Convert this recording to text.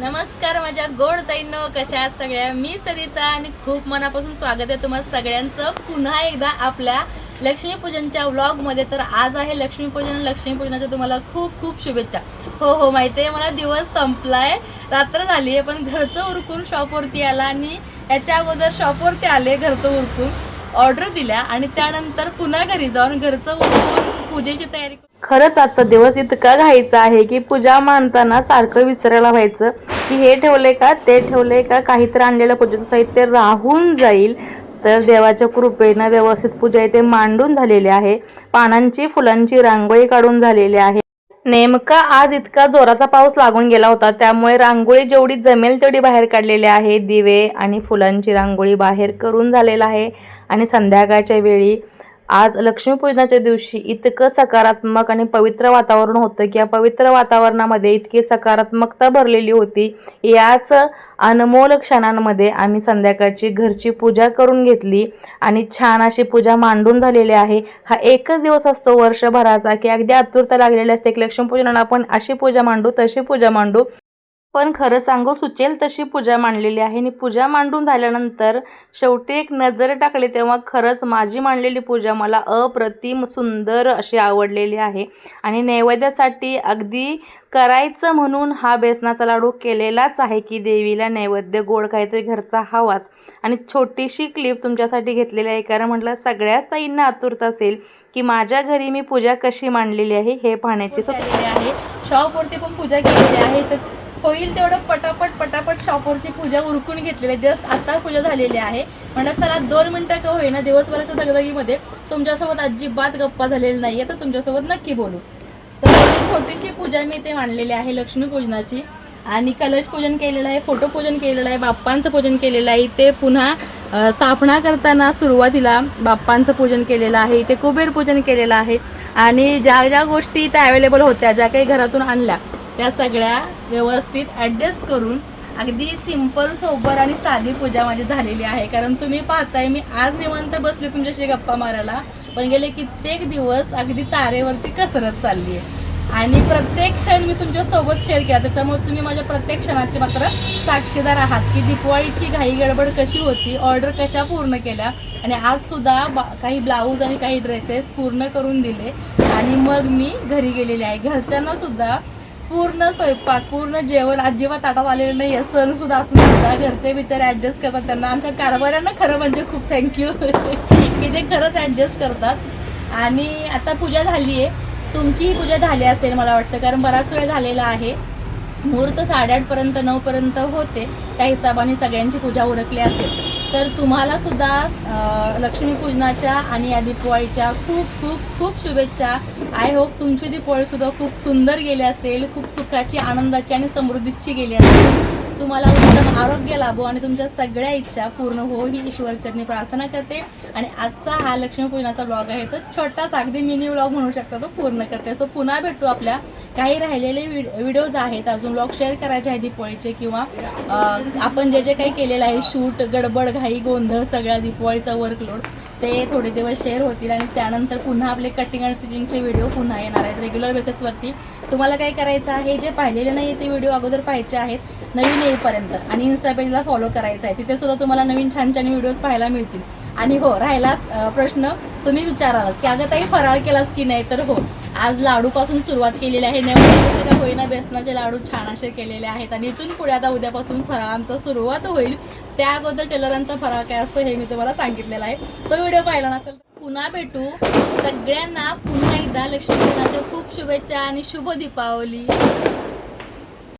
नमस्कार माझ्या गोड ताईंनो कशा आहात सगळ्या? मी सरिता आणि खूप मनापासून स्वागत आहे तुम्हाला सगळ्यांचं. पुन्हा एकदा आपल्या लक्ष्मीपूजनच्या व्लॉगमध्ये तर आज आहे लक्ष्मीपूजन. लक्ष्मीपूजनाच्या तुम्हाला खूप खूप शुभेच्छा. हो हो माहिती आहे मला दिवस संपलाय. रात्र झाली आहे पण घरचं उरकून शॉपवरती आला आणि याच्या अगोदर शॉपवरती आले घरचं उरकून. ऑर्डर दिल्या आणि त्यानंतर पुन्हा घरी जाऊन घरचं उरकून पूजेची तयारी खरंच आजचा दिवस इतका घायचा आहे की पूजा मांडताना सारखं विसरायला व्हायचं. की हे ठेवले का ते ठेवले का काहीतरी आणलेलं पूजेचं साहित्य राहून जाईल. तर देवाच्या कृपेनं व्यवस्थित पूजा इथे मांडून झालेली आहे. पानांची फुलांची रांगोळी काढून झालेली आहे. नेमका आज इतका जोराचा पाऊस लागून गेला होता त्यामुळे रांगोळी जेवढी जमेल तेवढी बाहेर काढलेली आहे. दिवे आणि फुलांची रांगोळी बाहेर करून झालेला आहे. आणि संध्याकाळच्या वेळी आज लक्ष्मीपूजनाच्या दिवशी इतकं सकारात्मक आणि पवित्र वातावरण होतं की या पवित्र वातावरणामध्ये इतकी सकारात्मकता भरलेली होती. याच अनमोल क्षणांमध्ये आम्ही संध्याकाळची घरची पूजा करून घेतली आणि छान अशी पूजा मांडून झालेली आहे. हा एकच दिवस असतो वर्षभराचा की अगदी आतुरता लागलेली असते की लक्ष्मीपूजनाला आपण अशी पूजा मांडू तशी पूजा मांडू. पण खरं सांगू सुचेल तशी पूजा मांडलेली आहे. आणि पूजा मांडून झाल्यानंतर शेवटी एक नजर टाकली तेव्हा खरंच माझी मांडलेली पूजा मला अप्रतिम सुंदर अशी आवडलेली आहे. आणि नैवेद्यासाठी अगदी करायचं म्हणून हा बेसनाचा लाडू केलेलाच आहे की देवीला नैवेद्य गोड काहीतरी घरचा हवाच. आणि छोटीशी क्लिप तुमच्यासाठी घेतलेली आहे कारण म्हटलं सगळ्याच ताईंना आतुरता असेल की माझ्या घरी मी पूजा कशी मांडलेली आहे हे पाहण्याची सो आहे. शॉपवरती पण पूजा केलेली आहे. तर होईल तेवढं पटापट पटापट शॉपवरची पूजा उरकून घेतलेली आहे. जस्ट आता पूजा झालेली आहे. म्हणत चला दोन मिनटं का होईना दिवसभराच्या दगदगीमध्ये तुमच्यासोबत अजिबात गप्पा झालेली नाही आहे तर तुमच्यासोबत नक्की बोलू. तर छोटीशी पूजा मी इथे मांडलेली आहे लक्ष्मीपूजनाची आणि कलश पूजन केलेलं आहे फोटो पूजन केलेलं आहे बाप्पांचं पूजन केलेलं आहे. इथे पुन्हा स्थापना करताना सुरुवातीला बाप्पांचं पूजन केलेलं आहे. इथे कुबेर पूजन केलेलं आहे. आणि ज्या ज्या गोष्टी इथे अवेलेबल होत्या ज्या काही घरातून आणल्या त्या सगळ्या व्यवस्थित ॲडजस्ट करून अगदी सिंपल सोबर आणि साधी पूजा माझी झालेली आहे. कारण तुम्ही पाहताय मी आज निवांत बसले तुमच्याशी गप्पा मारायला पण गेले कित्येक दिवस अगदी तारेवरची कसरत चालली आहे आणि प्रत्येक क्षण मी तुमच्यासोबत शेअर केला. त्याच्यामुळे तुम्ही माझ्या प्रत्येक क्षणाचे मात्र साक्षीदार आहात. की दिपवाळीची घाई गडबड कशी होती ऑर्डर कशा पूर्ण केल्या आणि आज सुद्धा बा काही ब्लाऊज आणि काही ड्रेसेस पूर्ण करून दिले. आणि मग मी घरी गेलेले आहे. घरच्यांना सुद्धा पूर्ण स्वयंपाक पूर्ण जेवण अजिबात ताटात आलेलं नाही आहे सण सुद्धा असून सुद्धा घरचे बिचारे ॲडजस्ट करतात त्यांना. आमच्या कारभाऱ्यांना खरं म्हणजे खूप थँक्यू की ते खरंच ॲडजस्ट करतात. आणि आता पूजा झाली आहे तुमचीही पूजा झाली असेल मला वाटतं कारण बराच वेळ झालेला आहे. मुहूर्त साडेआठपर्यंत नऊपर्यंत होते. त्या हिशोबाने सगळ्यांची पूजा उरकली असेल. तर तुम्हाला सुद्धा लक्ष्मीपूजनाच्या आणि या दिपवाळीच्या खूप खूप खूप शुभेच्छा. आय होप तुमची दीपवाळीसुद्धा खूप सुंदर गेली असेल खूप सुखाची आनंदाची आणि समृद्धीची गेली असेल. तुम्हाला उत्तम आरोग्य लाभो आणि तुमच्या सगळ्या इच्छा पूर्ण हो ही ईश्वरचरणी प्रार्थना करते. आणि आजचा हा लक्ष्मीपूजनाचा ब्लॉग आहे तो छोटाच अगदी मिनी ब्लॉग म्हणू शकता तो पूर्ण करते. सो पुन्हा भेटू आपल्या काही राहिलेले व्हिडिओज आहेत. अजून ब्लॉग शेअर करायचे आहेत दिपोळीचे किंवा आपण जे जे काही केलेलं आहे शूट गडबड घाई गोंधळ सगळ्या दिपोळीचा वर्कलोड ते थोडे दिवस शेअर होतील आणि त्यानंतर पुन्हा आपले कटिंग अँड स्टिचिंगचे व्हिडिओ पुन्हा येणार आहेत रेग्युलर बेसिसवरती तुम्हाला काय करायचं आहे जे पाहिलेले नाही ते व्हिडिओ अगोदर पाहायचे आहेत नवीन येईपर्यंत. आणि इन्स्टा पेजला फॉलो करायचं आहे. तिथे सुद्धा तुम्हाला नवीन छान छान व्हिडिओज पाहायला मिळतील. आणि हो राहिलाच प्रश्न. तुम्ही विचारालाच की अगं ताई फराळ केलास की नाही? तर हो. आज लाडूपासून सुरुवात केलेली आहे. नवीन का होईना बेसनाचे लाडू छान असे केलेले आहेत आणि इथून पुढे आता उद्यापासून फराळांचा सुरुवात होईल. त्या अगोदर टेलरांचा फराळ काय असतो हे मी तुम्हाला सांगितलेलं आहे. तो व्हिडिओ पाहिला नसेल तर पुन्हा भेटू. सगळ्यांना पुन्हा एकदा लक्ष्मीपूजनाच्या खूप शुभेच्छा आणि शुभ दीपावली.